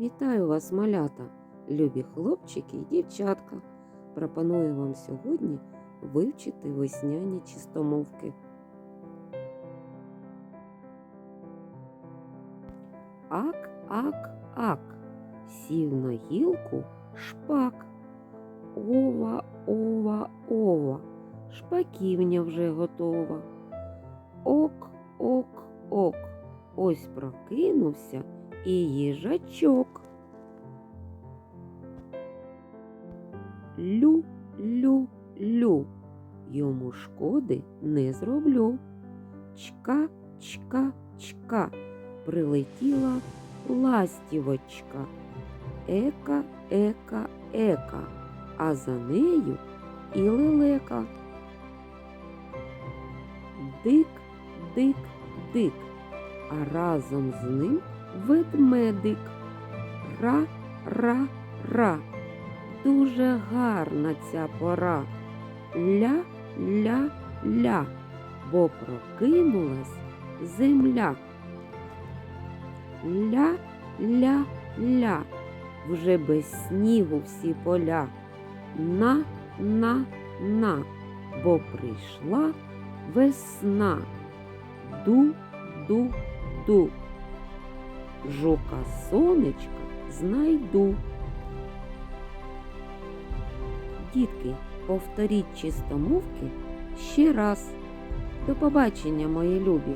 Вітаю вас, малята, любі хлопчики і дівчатка. Пропоную вам сьогодні вивчити весняні чистомовки. Ак, ак, ак, сів на гілку шпак. Ова, ова, ова, шпаківня вже готова. Ок, ок, ок, ось прокинувся і їжачок. Лю, лю, лю, йому шкоди не зроблю. Чка, чка, чка, прилетіла ластівочка. Ека, ека, ека, а за нею і лелека. Дик, дик, дик, а разом з ним ведмедик. Ра, ра, ра. Дуже гарна ця пора. Ля, ля, ля, бо прокинулась земля. Ля, ля, ля, вже без снігу всі поля. На, на, на, бо прийшла весна. Ду, ду, ду. Жука сонечка знайду. Дітки, повторіть чистомовки ще раз. До побачення, мої любі!